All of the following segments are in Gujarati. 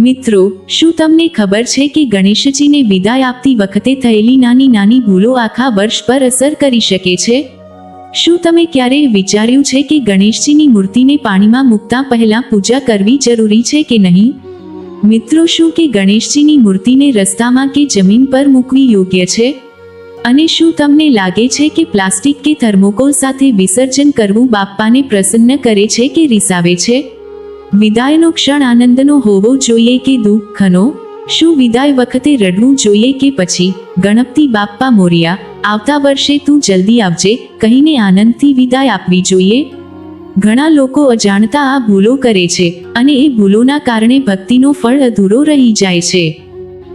મિત્રો, શું તમને ખબર છે કે ગણેશજીને વિદાય આપતી વખતે થયેલી નાની નાની ભૂલો આખા વર્ષ પર અસર કરી શકે છે? શું તમે ક્યારેય વિચાર્યું છે કે ગણેશજીની મૂર્તિને પાણીમાં મૂકતા પહેલા પૂજા કરવી જરૂરી છે કે નહીં? મિત્રો, શું કે ગણેશજીની મૂર્તિને રસ્તામાં કે જમીન પર મૂકવી યોગ્ય છે? અને શું તમને લાગે છે કે પ્લાસ્ટિક કે થર્મોકોલ સાથે વિસર્જન કરવું બાપ્પાને પ્રસન્ન કરે છે કે રિસાવે છે? વિદાયનો ક્ષણ આનંદનો હોવો જોઈએ કે દુઃખનો? શું વિદાય વખતે રડવું જોઈએ કે પછી? ગણપતિ બાપ્પા મોરિયા, આવતા વર્ષે તું જલ્દી આવજે, કહીને આનંદથી વિદાય આપવી જોઈએ? ઘણા લોકો અજાણતા આ ભૂલો કરે છે અને એ ભૂલોના કારણે ભક્તિનો ફળ અધૂરો રહી જાય છે.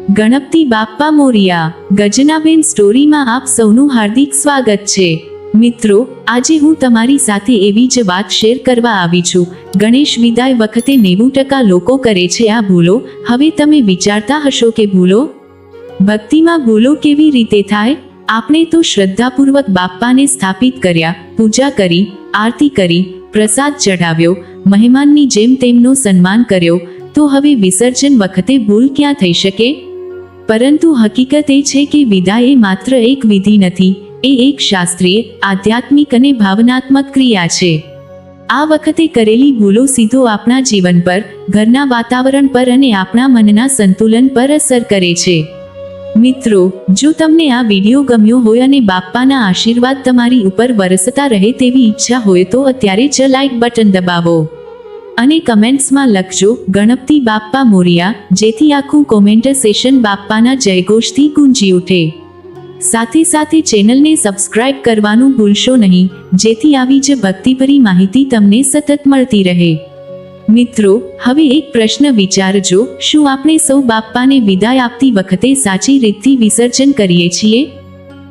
ગણપતિ બાપ્પા મોરિયા, ગજનાબેન સ્ટોરીમાં આપ સૌનું હાર્દિક સ્વાગત છે. મિત્રો, આજે હું તમારી સાથે એવી જ વાત શેર કરવા આવી છું. ગણેશ વિદાય વખતે નેવું ટકા લોકો કરે છે, આ ભૂલો. હવે તમે વિચારતા હશો કે ભૂલો? ભક્તિમાં ભૂલો કેવી રીતે થાય? આપણે તો શ્રદ્ધાપૂર્વક બાપ્પાને સ્થાપિત કર્યા, પૂજા કરી, આરતી કરી, પ્રસાદ ચઢાવ્યો, મહેમાનની જેમ તેમનો સન્માન કર્યો. તો હવે વિસર્જન વખતે ભૂલ ક્યાં થઈ શકે? પરંતુ હકીકત એ છે કે વિદાય એ માત્ર એક વિધિ નથી. એ એક શાસ્ત્રીય, આધ્યાત્મિક અને ભાવનાત્મક ક્રિયા છે. આ વખતે કરેલી ભૂલો સીધો આપણા જીવન પર, ઘરના વાતાવરણ પર અને આપણા મનના સંતુલન પર અસર કરે છે. મિત્રો, જો તમને આ વીડિયો ગમ્યો હોય અને બાપ્પાના આશીર્વાદ તમારી ઉપર વરસતા રહે તેવી ઈચ્છા હોય તો અત્યારે જ લાઇક બટન દબાવો. અને કમેન્ટ્સમાં લખજો, ગણપતિ બાપ્પા મોરિયા, જેથી આખું કોમેન્ટ સેશન બાપ્પાના જયઘોષથી ગુંજી ઉઠે. સાથે સાથે ચેનલને સબસ્ક્રાઇબ કરવાનું ભૂલશો નહીં, જેથી આવી જ ભક્તિભરી માહિતી તમને સતત મળતી રહે. મિત્રો, હવે એક પ્રશ્ન વિચારજો, શું આપણે સૌ બાપ્પાને વિદાય આપતી વખતે સાચી રીતથી વિસર્જન કરીએ છીએ?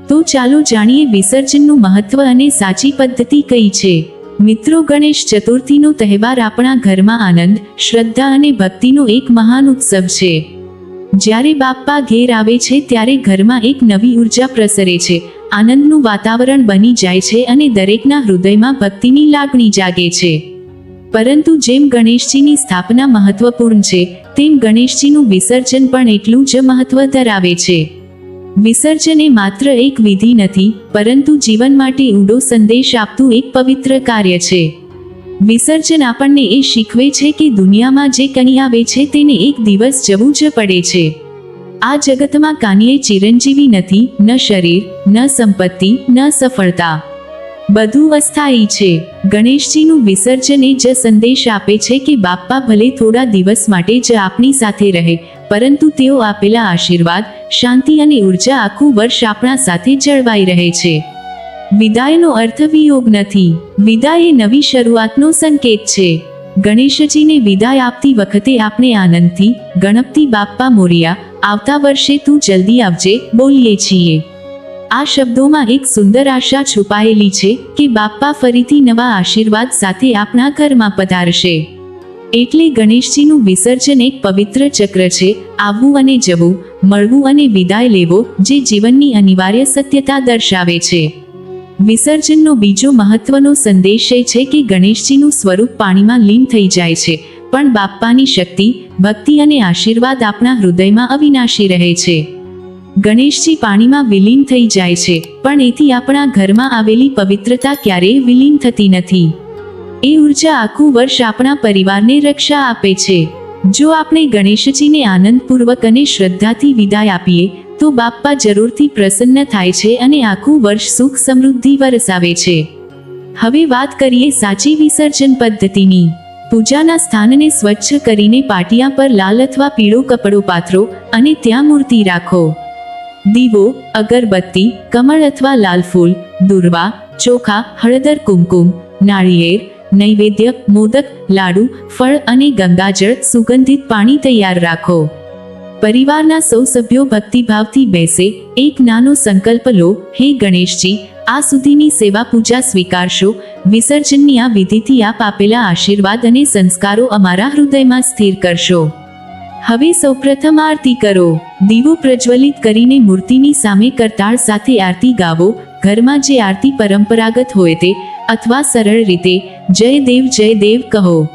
તો ચાલો જાણીએ વિસર્જનનું મહત્વ અને સાચી પદ્ધતિ કઈ છે. મિત્રો, ગણેશ ચતુર્થીનો તહેવાર આપણા ઘરમાં આનંદ, શ્રદ્ધા અને ભક્તિનો એક મહાન ઉત્સવ છે. જ્યારે બાપ્પા ઘેર આવે છે ત્યારે ઘરમાં એક નવી ઊર્જા પ્રસરે છે. આનંદનું વાતાવરણ બની જાય છે અને દરેકના હૃદયમાં ભક્તિની લાગણી જાગે છે. પરંતુ જેમ ગણેશજીની સ્થાપના મહત્વપૂર્ણ છે, તેમ ગણેશજીનું વિસર્જન પણ એટલું જ મહત્વ ધરાવે છે. વિસર્જન એ માત્ર એક વિધિ નથી, પરંતુ જીવન માટે ઊંડો સંદેશ આપતું એક પવિત્ર કાર્ય છે. વિસર્જન આપણને એ શીખવે છે કે દુનિયામાં જે કંઈ આવે છે તેને એક દિવસ જવું જ પડે છે. આ જગતમાં કાનીએ ચિરંજીવી નથી, ન શરીર, ન સંપત્તિ, ન સફળતા. બધું અસ્થાયી છે. ગણેશજીનું વિસર્જન એ જ સંદેશ આપે છે કે બાપ્પા ભલે થોડા દિવસ માટે જ આપણી સાથે રહે, પરંતુ તેઓ આપેલા આશીર્વાદ, શાંતિ અને ઊર્જા આખું વર્ષ આપણા સાથે જળવાઈ રહે છે. વિદાયનો અર્થ વિયોગ નથી. વિદાય એ નવી શરૂઆતનો સંકેત છે. ગણેશજીને વિદાય આપતી વખતે આપણે આનંદથી, ગણપતિ બાપ્પા મોરિયા, આવતા વર્ષે તું જલ્દી આવજે, બોલીએ છીએ. આ શબ્દોમાં એક સુંદર આશા છુપાયેલી છે કે બાપ્પા ફરીથી નવા આશીર્વાદ સાથે આપણા ઘરમાં પધારશે. એટલે ગણેશજીનું વિસર્જન એક પવિત્ર ચક્ર છે, આવવું અને જવું, મળવું અને વિદાય લેવો, જે જીવનની અનિવાર્ય સત્યતા દર્શાવે છે. વિસર્જનનો બીજો મહત્વનો સંદેશ એ છે કે ગણેશજીનું સ્વરૂપ પાણીમાં લીન થઈ જાય છે, પણ બાપ્પાની શક્તિ, ભક્તિ અને આશીર્વાદ આપણા હૃદયમાં અવિનાશી રહે છે. ગણેશજી પાણીમાં વિલીન થઈ જાય છે, પણ એથી આપણા ઘરમાં આવેલી પવિત્રતા ક્યારેય વિલીન થતી નથી. એ ઊર્જા આખું વર્ષ આપણા પરિવારને રક્ષા આપે છે. જો આપણે ગણેશજીને આનંદપૂર્વક અને શ્રદ્ધાથી વિદાય આપીએ તો બાપ્પા જરૂરથી પ્રસન્ન થાય છે અને આખું વર્ષ સુખ સમૃદ્ધિ વરસાવે છે. હવે વાત કરીએ સાચી વિસર્જન પદ્ધતિની. પૂજાના સ્થાનને સ્વચ્છ કરીને પાટિયા પર લાલ અથવા પીળો કપડો પાથરો અને ત્યાં મૂર્તિ રાખો. દીવો, અગરબત્તી, કમળ અથવા લાલ ફૂલ, દુર્વા, ચોખા, હળદર કુમકુમ, નાળિયેર, નૈવેદ્ય, મોદક, લાડુ, ફળ અને ગંગાજળ સુગંધિત પાણી તૈયાર રાખો. પરિવારના સૌ સભ્યો ભક્તિભાવથી બેસે, એક નાનો સંકલ્પ લો, હે ગણેશજી, આ સુધીની સેવા પૂજા સ્વીકારશો, વિસર્જનની આ વિધિથી આપ આપેલા આશીર્વાદ અને સંસ્કારો અમારા હૃદયમાં સ્થિર કરશો. હવે સૌપ્રથમ આરતી કરો. દીવો પ્રજ્વલિત કરીને મૂર્તિની સામે કરતાળ સાથે આરતી ગાવો. ઘરમાં જે આરતી પરંપરાગત હોય તે, અથવા સરળ રીતે, જય દેવ જય દેવ કહો.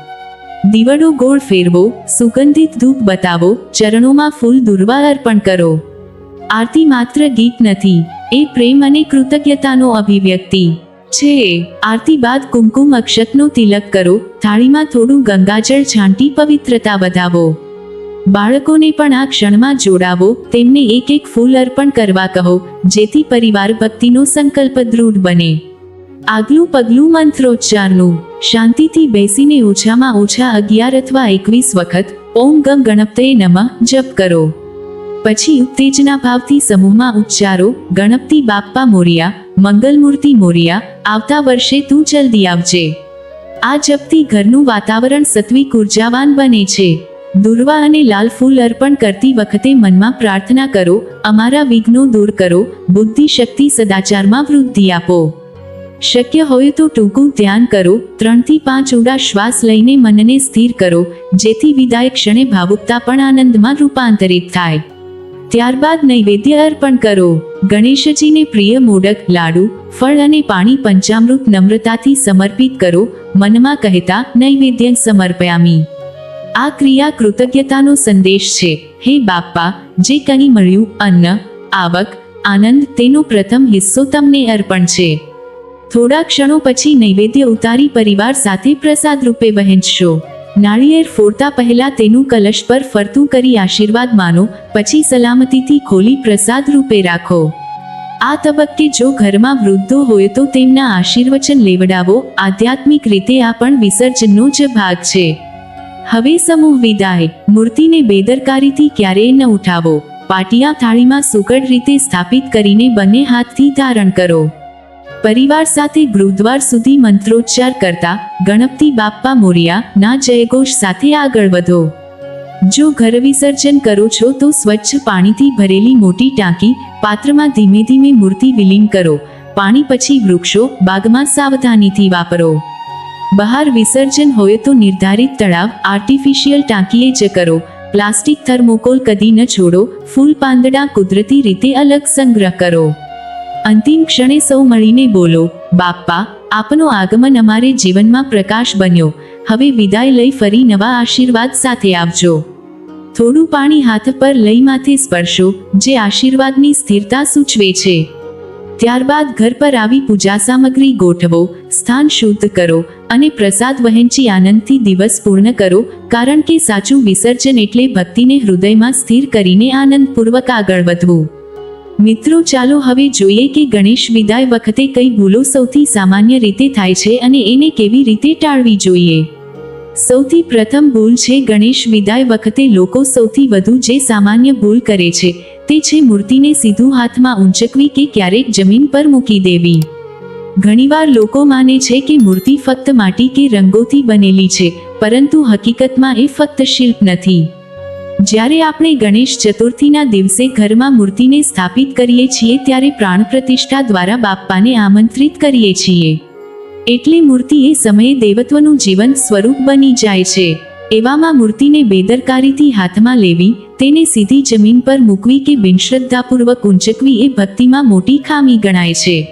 દીવડો ગોળ ફેરવો, સુગંધિત ધૂપ બતાવો, ચરણોમાં ફૂલ દુર્વા અર્પણ કરો. આરતી માત્ર ગીત નથી, એ પ્રેમ અને કૃતજ્ઞતાનો અભિવ્યક્તિ. છે. આરતી બાદ કુમકુમ અક્ષતનો તિલક કરો, થાળીમાં થોડું ગંગાજળ છાંટી પવિત્રતા વધાવો. બાળકોને પણ આ ક્ષણમાં જોડાવો, તેમને એક એક ફૂલ અર્પણ કરવા કહો, જેથી પરિવાર ભક્તિનો સંકલ્પ દૃઢ બને. આગલું પગલું મંત્રોચ્ચારનું. શાંતિથી બેસીને ઓછામાં ઓછા અગિયાર અથવા એકવીસ વખત, ઓમ ગમ ગણપતે નમઃ, જપ કરો. પછી ઉત્તેજના ભાવથી સમૂહમાં ઉચ્ચારો, ગણપતિ બાપ્પા મોરિયા, મંગલમૂર્તિ મોરિયા, આવતા વર્ષે તું જલ્દી આવજે. આ જપથી ઘરનું વાતાવરણ સત્વિક ઉર્જાવાન બને છે. દુર્વા અને લાલ ફૂલ અર્પણ કરતી વખતે મનમાં પ્રાર્થના કરો, અમારા વિઘ્નો દૂર કરો બુદ્ધિ શક્તિ સદાચારમાં વૃદ્ધિ આપો. શક્ય હોય તો ટૂંકું ધ્યાન કરો, ત્રણથી પાંચ ઊંડા શ્વાસ લઈને મનને સ્થિર કરો, જેથી વિદાય ક્ષણે ભાવુકતા પણ આનંદમાં રૂપાંતરિત થાય. ત્યારબાદ નૈવેદ્ય અર્પણ કરો. ગણેશજીને પ્રિય મોડક, લાડુ, ફળ અને પાણી પંચામૃત નમ્રતાથી સમર્પિત કરો, મનમાં કહેતા, નૈવેદ્ય સમર્પયામી. આ ક્રિયા કૃતજ્ઞતાનો સંદેશ છે. હે બાપ્પા, જે કંઈ મળ્યું, અન્ન, આવક, આનંદ, તેનો પ્રથમ હિસ્સો તમને અર્પણ છે. થોડા ક્ષણો પછી નૈવેદ્ય ઉતારી પરિવાર સાથે પ્રસાદ રૂપે વહેંચશો. નાળિયેર ફોડતા પહેલા તેનું કલશ પર ફરતું કરી આશીર્વાદ માનો, પછી સલામતીથી ખોલી પ્રસાદ રૂપે રાખો. આ તબક્કે જો ઘરમાં વૃદ્ધો હોય તો તેમના આશીર્વચન લેવડાવો, આધ્યાત્મિક રીતે આ પણ વિસર્જનનો જ ભાગ છે. હવે સમૂહ વિદાય, મૂર્તિને બેદરકારીથી ક્યારેય ન ઉઠાવો. પાટિયા થાળીમાં સુકડ રીતે સ્થાપિત કરીને બંને હાથથી ધારણ કરો. પરિવાર સાથે ગૃહદ્વાર સુધી મંત્રોચ્ચાર કરતા ગણપતિ બાપ્પા મોરિયા, ના જયઘોષ સાથે આગળ વધો. જો ઘર વિસર્જન કરો છો તો સ્વચ્છ પાણીથી ભરેલી મોટી ટાંકી પાત્રમાં ધીમે ધીમે મૂર્તિ વિલીન કરો. પાણી પછી વૃક્ષો બાગમાં સાવધાનીથી વાપરો. બહાર વિસર્જન હોય તો નિર્ધારિત તળાવ આર્ટિફિશિયલ ટાંકીએ જ કરો. પ્લાસ્ટિક થર્મોકોલ કદી ન છોડો. ફૂલ પાંદડા કુદરતી રીતે અલગ સંગ્રહ કરો. અંતિમ ક્ષણે સૌ મળીને બોલો, બાપ્પા, આપનો આગમન અમારે જીવનમાં પ્રકાશ બન્યો. હવે વિદાય લઈ ફરી નવા આશીર્વાદ સાથે આવજો. થોડું પાણી હાથ પર લઈ માથે સ્પર્શો, જે આશીર્વાદની સ્થિરતા સૂચવે છે. ત્યારબાદ ઘર પર આવી પૂજા સામગ્રી ગોઠવો, સ્થાન શુદ્ધ કરો અને પ્રસાદ વહેંચી આનંદથી દિવસ પૂર્ણ કરો, કારણ કે સાચું વિસર્જન એટલે ભક્તિને હૃદયમાં સ્થિર કરીને આનંદપૂર્વક આગળ વધવું. મિત્રો, ચાલો હવે જોઈએ કે ગણેશ વિદાય વખતે કઈ ભૂલો સૌથી સામાન્ય રીતે થાય છે અને એને કેવી રીતે ટાળવી જોઈએ? સૌથી પ્રથમ ભૂલ છે, ગણેશ વિદાય વખતે લોકો સૌથી વધુ જે સામાન્ય ભૂલ કરે છે, તે છે મૂર્તિને સીધું હાથમાં ઊંચકવી કે ક્યારેક જમીન પર મૂકી દેવી. ઘણીવાર લોકો માને છે કે મૂર્તિ ફક્ત માટી કે રંગોથી બનેલી છે, પરંતુ હકીકતમાં એ ફક્ત શિલ્પ નથી. જ્યારે આપણે ગણેશ ચતુર્થીના દિવસે ઘરમાં મૂર્તિને સ્થાપિત કરીએ છીએ ત્યારે પ્રાણ પ્રતિષ્ઠા દ્વારા બાપ્પાને આમંત્રિત કરીએ છીએ. એટલે મૂર્તિ એ સમયે દેવત્વનું જીવંત સ્વરૂપ બની જાય છે. એવામાં મૂર્તિને બેદરકારીથી હાથમાં લેવી, તેને સીધી જમીન પર મૂકવી કે બિનશ્રદ્ધાપૂર્વક ઊંચકવી એ ભક્તિમાં મોટી ખામી ગણાય છે.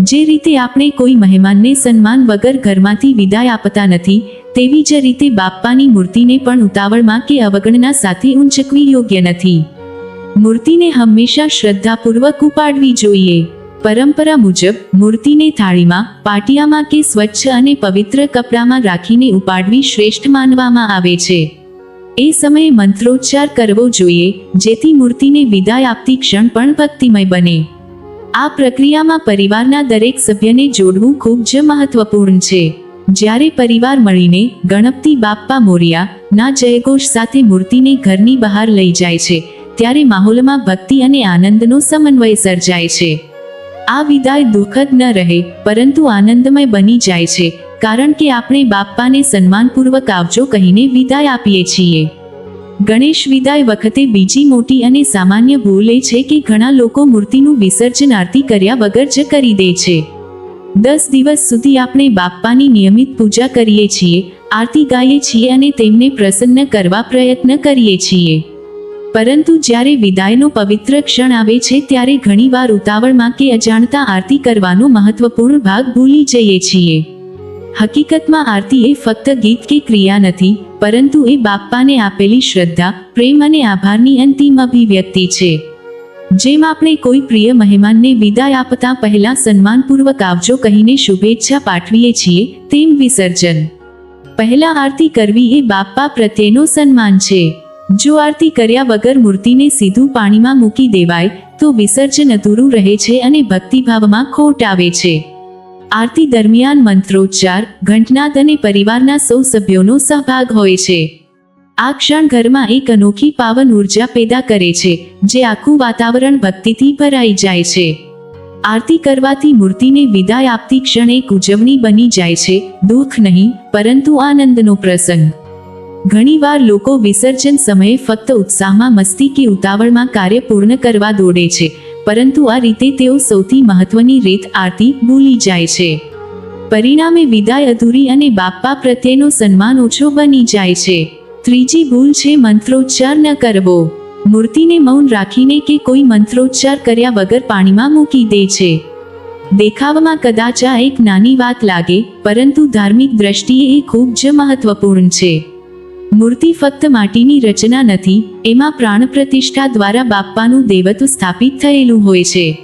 જે રીતે આપણે કોઈ મહેમાનને સન્માન વગર ઘરમાંથી વિદાય આપતા નથી તેવી જ રીતે બાપ્પાની મૂર્તિને પણ ઉતાવળમાં કે અવગણના સાથે ઊંચકવી યોગ્ય નથી. મૂર્તિને હંમેશા શ્રદ્ધાપૂર્વક ઉપાડવી જોઈએ. પરંપરા મુજબ, મૂર્તિને થાળીમાં, પાટિયામાં કે સ્વચ્છ અને પવિત્ર કપડામાં રાખીને ઉપાડવી શ્રેષ્ઠ માનવામાં આવે છે. એ સમયે મંત્રોચ્ચાર કરવો જોઈએ, જેથી મૂર્તિને વિદાય આપતી ક્ષણ પણ ભક્તિમય બને. આ પ્રક્રિયામાં પરિવારના દરેક સભ્યને જોડવું ખૂબ જ મહત્વપૂર્ણ છે. જ્યારે પરિવાર મળીને ગણપતિ બાપ્પા મોરિયા ના જયઘોષ સાથે મૂર્તિને ઘરની બહાર લઈ જાય છે, ત્યારે માહોલમાં ભક્તિ અને આનંદનો સમન્વય સર્જાય છે. આ વિદાય દુઃખદ ન રહે, પરંતુ આનંદમય બની જાય છે, કારણ કે આપણે બાપ્પાને સન્માનપૂર્વક આવજો કહીને વિદાય આપીએ છીએ. ગણેશ વિદાય વખતે બીજી મોટી અને સામાન્ય ભૂલ એ છે કે ઘણા લોકો મૂર્તિનું વિસર્જન આરતી કર્યા વગર જ કરી દે છે. દસ દિવસ સુધી આપણે બાપ્પાની નિયમિત પૂજા કરીએ છીએ, આરતી ગાઈએ છીએ અને તેમને પ્રસન્ન કરવા પ્રયત્ન કરીએ છીએ. પરંતુ જ્યારે વિદાયનો પવિત્ર ક્ષણ આવે છે ત્યારે ઘણીવાર ઉતાવળમાં કે અજાણતા આરતી કરવાનો મહત્વપૂર્ણ ભાગ ભૂલી જઈએ છીએ. હકીકતમાં આરતી એ ફક્ત ગીત કે ક્રિયા નથી, પરંતુ એ બાપ્પાને આપેલી શ્રદ્ધા, પ્રેમ અને આભારની અંતિમ અભિવ્યક્તિ છે. જેમ આપણે કોઈ પ્રિય મહેમાનને વિદાય આપતા પહેલા સન્માનપૂર્વક આવજો કહીને શુભેચ્છા પાઠવીએ છીએ, તેમ વિસર્જન. પહેલા આરતી કરવી એ બાપ્પા પ્રત્યેનો સન્માન છે. જો આરતી કર્યા વગર મૂર્તિને સીધું પાણીમાં મૂકી દેવાય, તો વિસર્જન અધૂરું રહે છે અને ભક્તિભાવમાં ખોટ આવે છે. આરતી દરમિયાન મંત્રોચ્ચાર, ઘંટનાદ અને પરિવારના સૌ સભ્યોનો સહભાગ હોય છે. આ ક્ષણ ઘરમાં એક અનોખી પાવન ઊર્જા પેદા કરે છે, જે આખું વાતાવરણ ભક્તિથી ભરાઈ જાય છે. આરતી કરવાથી મૂર્તિને વિદાય આપતી ક્ષણ એક ઉજવણી બની જાય છે, દુઃખ નહીં, પરંતુ આનંદનો પ્રસંગ. ઘણીવાર લોકો વિસર્જન સમયે ફક્ત ઉત્સાહમાં મસ્તી કે ઉતાવળમાં કાર્ય પૂર્ણ કરવા દોડે છે, પરંતુ આ રીતે તેઓ સૌથી મહત્વની રીત આરતી ભૂલી જાય છે. પરિણામે વિદાય અધૂરી અને બાપ્પા પ્રત્યેનો સન્માન ઓછો બની જાય છે. ત્રીજી ભૂલ છે મંત્રોચ્ચાર ન કરવો. મૂર્તિને મૌન રાખીને કે કોઈ મંત્રોચ્ચાર કર્યા વગર પાણીમાં મૂકી દે છે. દેખાવમાં કદાચ આ એક નાની વાત લાગે, પરંતુ ધાર્મિક દ્રષ્ટિએ એ ખૂબ જ મહત્વપૂર્ણ છે. મૂર્તિ ફક્ત માટીની રચના નથી, એમાં પ્રાણ પ્રતિષ્ઠા દ્વારા બાપ્પાનું દેવત્વ સ્થાપિત થયેલું હોય છે.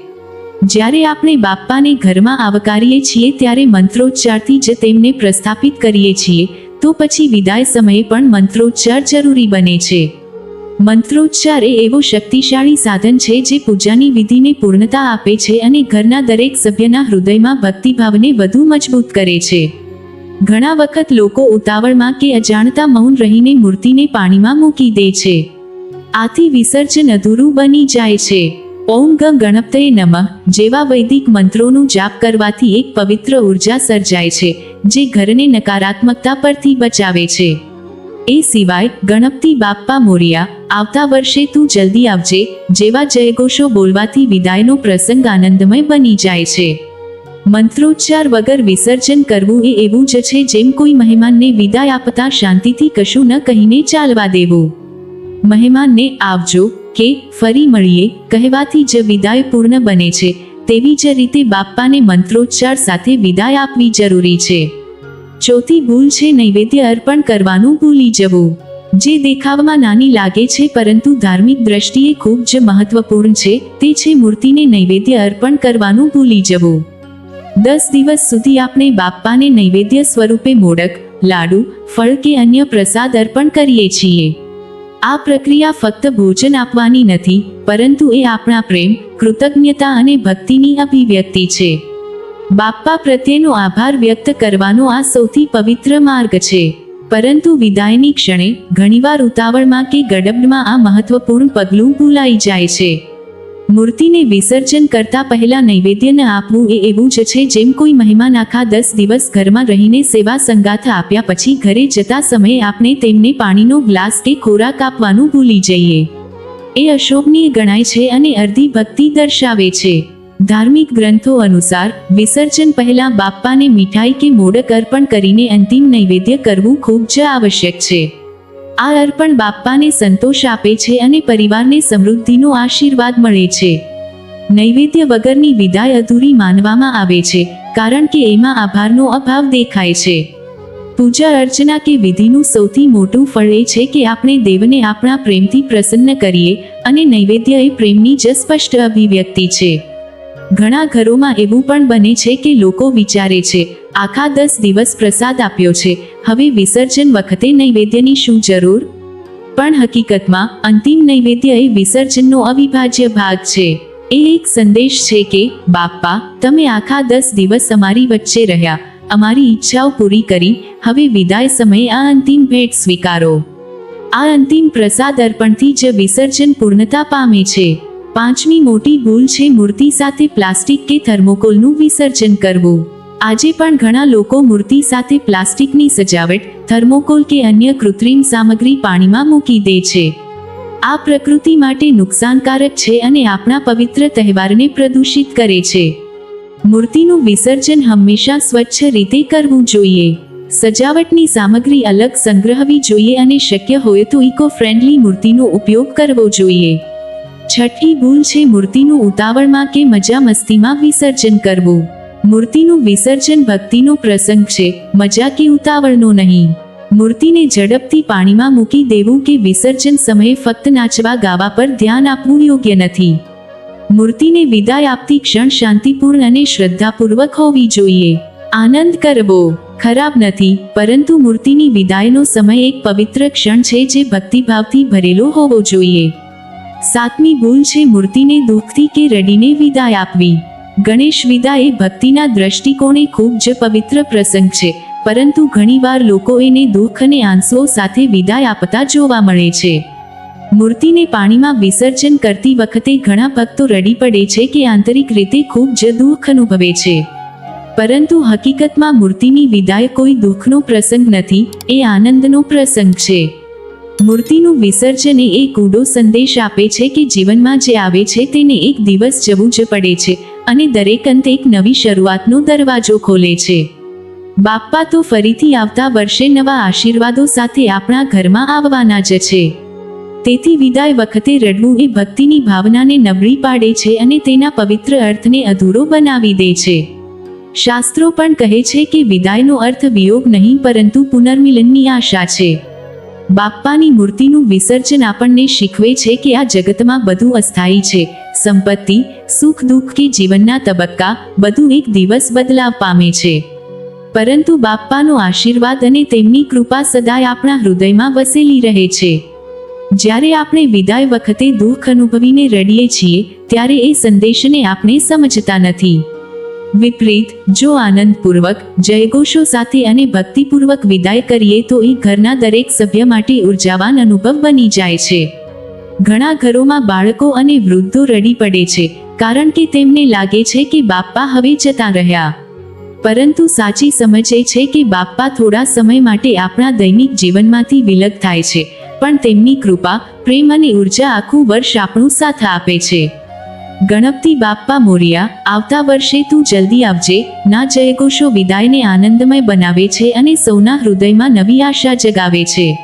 જ્યારે આપણે બાપ્પાને ઘરમાં આવકારીએ છીએ ત્યારે મંત્રોચ્ચારથી જ તેમને પ્રસ્થાપિત કરીએ છીએ તો પછી વિદાય સમયે પણ મંત્રોચ્ચાર જરૂરી બને છે. મંત્રોચ્ચાર એ એવો શક્તિશાળી સાધન છે જે પૂજાની વિધિને પૂર્ણતા આપે છે અને ઘરના દરેક સભ્યના હૃદયમાં ભક્તિભાવને વધુ મજબૂત કરે છે. ઘણા વખત લોકો ઉતાવળમાં કે અજાણતા મૌન રહીને મૂર્તિને પાણીમાં મૂકી દે છે. આથી વિસર્જન અધૂરું બની જાય છે. ઓમ ગ ગણપતય નમઃ જેવા વૈદિક મંત્રોનું જાપ કરવાથી એક પવિત્ર ઊર્જા સર્જાય છે. જે ઘરને નકારાત્મકતા પરથી બચાવે છે. એ સિવાય ગણપતિ બાપ્પા મોરિયા આવતા વર્ષે તું જલ્દી આવજે જેવા જયઘોષો બોલવાથી વિદાયનો પ્રસંગ આનંદમય બની જાય છે. મંત્રોચ્ચાર વગર વિસર્જન કરવું એ એવું જ છે જેમ કોઈ મહેમાનને વિદાય આપતા શાંતિથી કશું ન કહીને ચાલવા દેવું. મહેમાનને આવજો કે ફરી મળીએ કહેવાથી જ વિદાય પૂર્ણ બને છે. તેવી જ રીતે બાપ્પાને મંત્રોચ્ચાર સાથે વિદાય આપવી જરૂરી છે. ચોથી ભૂલ છે નૈવેદ્ય અર્પણ કરવાનું ભૂલી જવું. જે દેખાવમાં નાની લાગે છે પરંતુ ધાર્મિક દ્રષ્ટિએ ખૂબ જ મહત્વપૂર્ણ છે, તે છે મૂર્તિને નૈવેદ્ય અર્પણ કરવાનું ભૂલી જવું. દસ દિવસ સુધી આપણે બાપ્પાને નૈવેદ્ય સ્વરૂપે મોડક, લાડુ, ફળ કે અન્ય પ્રસાદ અર્પણ કરીએ છીએ. આ પ્રક્રિયા ફક્ત ભોજન આપવાની નથી, પરંતુ એ આપણા પ્રેમ કૃતજ્ઞતા અને ભક્તિની અભિવ્યક્તિ છે. બાપ્પા પ્રત્યેનો આભાર વ્યક્ત કરવાનો આ સૌથી પવિત્ર માર્ગ છે. પરંતુ વિદાયની ક્ષણે ઘણીવાર ઉતાવળમાં કે ગડબડમાં આ મહત્વપૂર્ણ પગલું ભૂલાઈ જાય છે. મૂર્તિને વિસર્જન કરતા પહેલા નૈવેદ્યને આપવું એ એવું જ છે જેમ કોઈ મહેમાન આખા દસ દિવસ ઘરમાં રહીને સેવા સંગાથ આપ્યા પછી ઘરે જતા સમયે આપણે તેમને પાણીનો ગ્લાસ કે ખોરાક આપવાનું ભૂલી જઈએ. એ અશોભનીય ગણાય છે અને અર્ધી ભક્તિ દર્શાવે છે. ધાર્મિક ગ્રંથો અનુસાર, વિસર્જન પહેલા બાપ્પાને મીઠાઈ કે મોડક અર્પણ કરીને અંતિમ નૈવેદ્ય કરવું ખૂબ જ આવશ્યક છે. આ અર્પણ બાપ્પાને સંતોષ આપે છે અને પરિવારને સમૃદ્ધિનો આશીર્વાદ મળે છે. નૈવેદ્ય વગરની વિદાય અધૂરી માનવામાં આવે છે, કારણ કે એમાં આભારનો અભાવ દેખાય છે. પૂજા અર્ચના કે વિધિનું સૌથી મોટું ફળ એ છે કે આપણે દેવને આપણા પ્રેમથી પ્રસન્ન કરીએ અને નૈવેદ્ય એ પ્રેમની જ સ્પષ્ટ અભિવ્યક્તિ છે. ઘણા ઘરોમાં એવું પણ બને છે કે લોકો વિચારે છે, આખા દસ દિવસ પ્રસાદ આપ્યો છે, હવે વિસર્જન વખતે નૈવેદ્યની શું જરૂર? પણ હકીકતમાં, અંતિમ નૈવેદ્ય એ વિસર્જનનો અવિભાજ્ય ભાગ છે. એ એક સંદેશ છે કે, બાપ્પા, તમે આખા દસ દિવસ અમારી વચ્ચે રહ્યા અમારી ઈચ્છાઓ પૂરી કરી, હવે વિદાય સમયે આ અંતિમ ભેટ સ્વીકારો. આ અંતિમ પ્રસાદ અર્પણથી જ વિસર્જન પૂર્ણતા પામે છે. પાંચમી મોટી ભૂલ છે મૂર્તિ સાથે પ્લાસ્ટિક કે થર્મોકોલનું વિસર્જન કરવું. આજે પણ ઘણા લોકો મૂર્તિ સાથે પ્લાસ્ટિકની સજાવટ, થર્મોકોલ કે અન્ય કૃત્રિમ સામગ્રી પાણીમાં મૂકી દે છે. આ પ્રકૃતિ માટે નુકસાનકારક છે અને આપણા પવિત્ર તહેવારને પ્રદૂષિત કરે છે. મૂર્તિનું વિસર્જન હંમેશા સ્વચ્છ રીતે કરવું જોઈએ. સજાવટની સામગ્રી અલગ સંગ્રહવી જોઈએ અને શક્ય હોય તો ઇકો ફ્રેન્ડલી મૂર્તિનો ઉપયોગ કરવો જોઈએ. છઠ્ઠી ભૂલ છે મૂર્તિનું ઉતાવળમાં કે મજા મસ્તીમાં વિસર્જન કરવું. મૂર્તિનું વિસર્જન ભક્તિનો પ્રસંગ છે, મજા કે ઉતાવળનો નહીં. મૂર્તિને ઝડપથી પાણીમાં મૂકી દેવું કે વિસર્જન સમયે ફક્ત નાચવા ગાવા પર ધ્યાન આપવું યોગ્ય નથી. મૂર્તિને વિદાય આપતી ક્ષણ શાંતિપૂર્ણ અને શ્રદ્ધાપૂર્વક હોવી જોઈએ. આનંદ કરવો. ખરાબ નથી, પરંતુ મૂર્તિની વિદાયનો સમય એક પવિત્ર ક્ષણ છે જે ભક્તિભાવથી ભરેલો હોવો જોઈએ. સાતમી ભૂલ છે મૂર્તિને દુઃખથી કે રડીને વિદાય આપવી. ગણેશ વિદાય એ ભક્તિના દ્રષ્ટિકોણે ખૂબ જ પવિત્ર પ્રસંગ છે, પરંતુ ઘણીવાર લોકો એને દુઃખ અને આંસુઓ સાથે વિદાય આપતા જોવા મળે છે. મૂર્તિને પાણીમાં વિસર્જન કરતી વખતે ઘણા ભક્તો રડી પડે છે કે આંતરિક રીતે ખૂબ જ દુઃખ અનુભવે છે. પરંતુ હકીકતમાં મૂર્તિની વિદાય કોઈ દુઃખનો પ્રસંગ નથી, એ આનંદનો પ્રસંગ છે. મૂર્તિનું વિસર્જન એ ઊંડો સંદેશ આપે છે કે જીવનમાં જે આવે છે તેને એક દિવસ જવું જ પડે છે અને દરેક અંતે એક નવી શરૂઆતનો દરવાજો ખોલે છે. બાપ્પા તો ફરીથી આવતા વર્ષે નવા આશીર્વાદો સાથે આપણા ઘરમાં આવવાના જ છે. તેથી વિદાય વખતે રડવું એ ભક્તિની ભાવનાને નબળી પાડે છે અને તેના પવિત્ર અર્થને અધૂરો બનાવી દે છે. શાસ્ત્રો પણ કહે છે કે વિદાયનો અર્થ વિયોગ નહીં, પરંતુ પુનર્મિલનની આશા છે. બાપ્પાની મૂર્તિનું વિસર્જન આપણને શીખવે છે કે આ જગતમાં બધું અસ્થાયી છે. સંપત્તિ, સુખ, દુઃખ કે જીવનના તબક્કા બધું એક દિવસ બદલાવ પામે છે. પરંતુ બાપ્પાનો આશીર્વાદ અને તેમની કૃપા સદાય આપણા હૃદયમાં વસેલી રહે છે. જ્યારે આપણે વિદાય વખતે દુઃખ અનુભવીને રડીએ છીએ, ત્યારે એ સંદેશને આપણે સમજતા નથી. વિપરીત, જો આનંદપૂર્વક, જયઘોષો સાથે અને ભક્તિપૂર્વક વિદાય કરીએ તો એ ઘરના દરેક સભ્ય માટે ઉર્જાવાન અનુભવ બની જાય છે. ઘણા ઘરોમાં બાળકો અને વૃદ્ધો રડી પડે છે, કારણ કે તેમને લાગે છે કે બાપ્પા હવે જતા રહ્યા. પરંતુ સાચી સમજ એ છે કે બાપ્પા થોડા સમય માટે આપણા દૈનિક જીવનમાંથી વિલગ થાય છે પણ તેમની કૃપા, પ્રેમ અને ઊર્જા આખું વર્ષ આપણું સાથ આપે છે. ગણપતિ બાપ્પા મોરિયા, આવતા વર્ષે તું જલ્દી આવજે, ના જયઘોષો વિદાયને આનંદમય બનાવે છે અને સૌના હૃદયમાં નવી આશા જગાવે છે.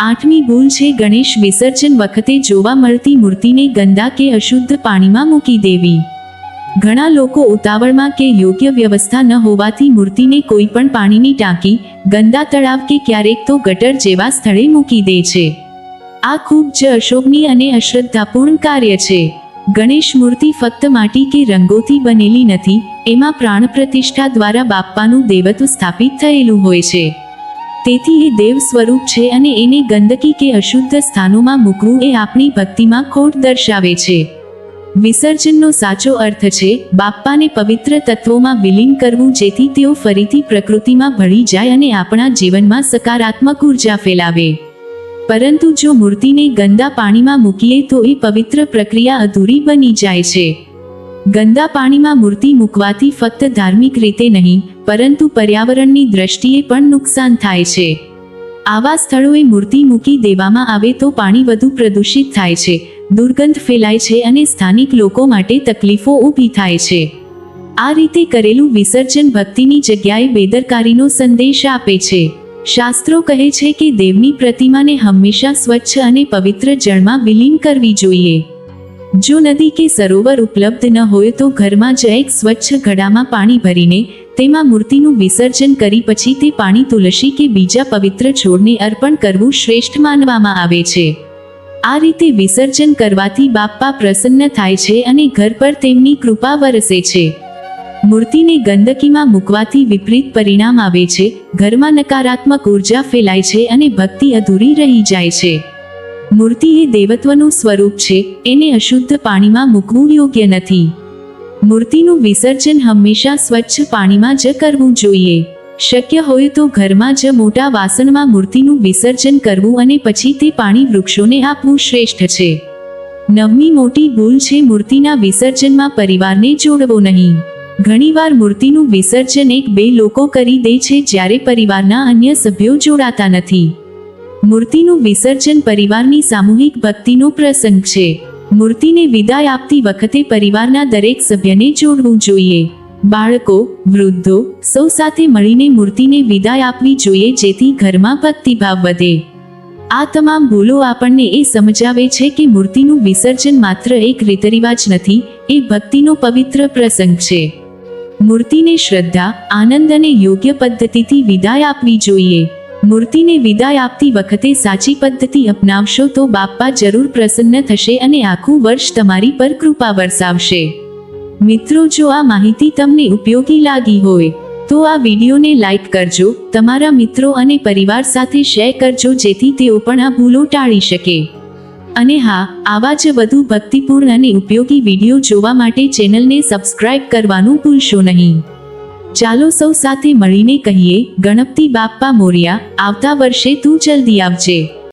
આઠમી ભૂલ છે ગણેશ વિસર્જન વખતે જોવા મળતી મૂર્તિને ગંદા કે અશુદ્ધ પાણીમાં મૂકી દેવી. ઘણા લોકો ઉતાવળમાં કે યોગ્ય વ્યવસ્થા ન હોવાથી મૂર્તિને કોઈ પણ પાણીની ટાંકી, ગંદા તળાવ કે ક્યારેક તો ગટર જેવા સ્થળે મૂકી દે છે. આ ખૂબ જ અશોભનીય અને અશ્રદ્ધાપૂર્ણ કાર્ય છે. ગણેશ મૂર્તિ ફક્ત માટી કે રંગોથી બનેલી નથી, એમાં પ્રાણ પ્રતિષ્ઠા દ્વારા બાપ્પાનું દેવત્વ સ્થાપિત થયેલું હોય છે. તેથી એ દેવ સ્વરૂપ છે અને એને ગંદકી કે અશુદ્ધ સ્થાનોમાં મૂકવું એ આપણી ભક્તિમાં ખોટ દર્શાવે છે. વિસર્જનનો સાચો અર્થ છે, બાપ્પાને પવિત્ર તત્વોમાં વિલીન કરવું જેથી તેઓ ફરીથી પ્રકૃતિમાં ભળી જાય અને આપણા જીવનમાં સકારાત્મક ઊર્જા ફેલાવે. પરંતુ જો મૂર્તિને ગંદા પાણીમાં મૂકીએ તો એ પવિત્ર પ્રક્રિયા અધૂરી બની જાય છે. ગંદા પાણીમાં મૂર્તિ મૂકવાથી ફક્ત ધાર્મિક રીતે નહીં, પરંતુ પર્યાવરણની દ્રષ્ટિએ પણ નુકસાન થાય છે. આવા સ્થળોએ મૂર્તિ મૂકી દેવામાં આવે તો પાણી વધુ પ્રદૂષિત થાય છે દુર્ગંધ ફેલાય છે અને સ્થાનિક લોકો માટે તકલીફો ઊભી થાય છે. આ રીતે કરેલું વિસર્જન ભક્તિની જગ્યાએ બેદરકારીનો સંદેશ આપે છે. શાસ્ત્રો કહે છે કે દેવની પ્રતિમાને હંમેશા સ્વચ્છ અને પવિત્ર જળમાં વિલીન કરવી જોઈએ. જો નદી કે સરોવર ઉપલબ્ધ ન હોય તો ઘરમાં જ એક સ્વચ્છ ઘડામાં પાણી ભરીને તેમાં મૂર્તિનું વિસર્જન કરી પછી તે પાણી તુલસી કે બીજા પવિત્ર છોડને અર્પણ કરવું શ્રેષ્ઠ માનવામાં આવે છે. આ રીતે વિસર્જન કરવાથી બાપ્પા પ્રસન્ન થાય છે અને ઘર પર તેમની કૃપા વરસે છે. મૂર્તિને ગંદકીમાં મૂકવાથી વિપરીત પરિણામ આવે છે. ઘરમાં નકારાત્મક ઊર્જા ફેલાય છે અને ભક્તિ અધૂરી રહી જાય છે. મૂર્તિ એ દેવત્વનું સ્વરૂપ છે, એને અશુદ્ધ પાણીમાં મૂકવું યોગ્ય નથી. મૂર્તિનું વિસર્જન હંમેશા સ્વચ્છ પાણીમાં જ કરવું જોઈએ. શક્ય હોય તો ઘરમાં જ મોટા વાસણમાં મૂર્તિનું વિસર્જન કરવું અને પછી તે પાણી વૃક્ષોને આપવું શ્રેષ્ઠ છે. નવમી મોટી ભૂલ છે મૂર્તિના વિસર્જનમાં પરિવારને જોડવો નહીં. ઘણીવાર મૂર્તિનું વિસર્જન એક બે લોકો કરી દે છે જ્યારે પરિવારના અન્ય સભ્યો જોડાતા નથી. મૂર્તિનું વિસર્જન પરિવારની સામૂહિક ભક્તિનો પ્રસંગ છે. મૂર્તિને વિદાય આપતી વખતે પરિવારના દરેક સભ્યને જોડવું જોઈએ. બાળકો, વૃદ્ધો, સૌ સાથે મળીને મૂર્તિને વિદાય આપવી જોઈએ જેથી ઘરમાં ભક્તિભાવ વધે. આ તમામ ભૂલો આપણને એ સમજાવે છે કે મૂર્તિનું વિસર્જન માત્ર એક રીતરિવાજ નથી, એ ભક્તિનો પવિત્ર પ્રસંગ છે. મૂર્તિને શ્રદ્ધા, આનંદ અને યોગ્ય પદ્ધતિથી વિદાય આપવી જોઈએ. મૂર્તિને વિદાય આપતી વખતે સાચી પદ્ધતિ અપનાવશો તો બાપ્પા જરૂર પ્રસન્ન થશે અને આખું વર્ષ તમારી પર કૃપા વરસાવશે. મિત્રો, જો આ માહિતી તમને ઉપયોગી લાગી હોય, તો આ વિડીયોને લાઈક કરજો, તમારા મિત્રો અને પરિવાર સાથે શેર કરજો, જેથી તેઓ પણ આ ભૂલો ટાળી શકે. અને હા, આવા જ વધુ ભક્તિપૂર્ણ અને ઉપયોગી વીડિયો જોવા માટે ચેનલને સબસ્ક્રાઇબ કરવાનું ભૂલશો નહીં. ચાલો સૌ સાથે મળીને કહીએ, ગણપતિ બાપ્પા મોર્યા, આવતા વર્ષે તું જલ્દી આવજે.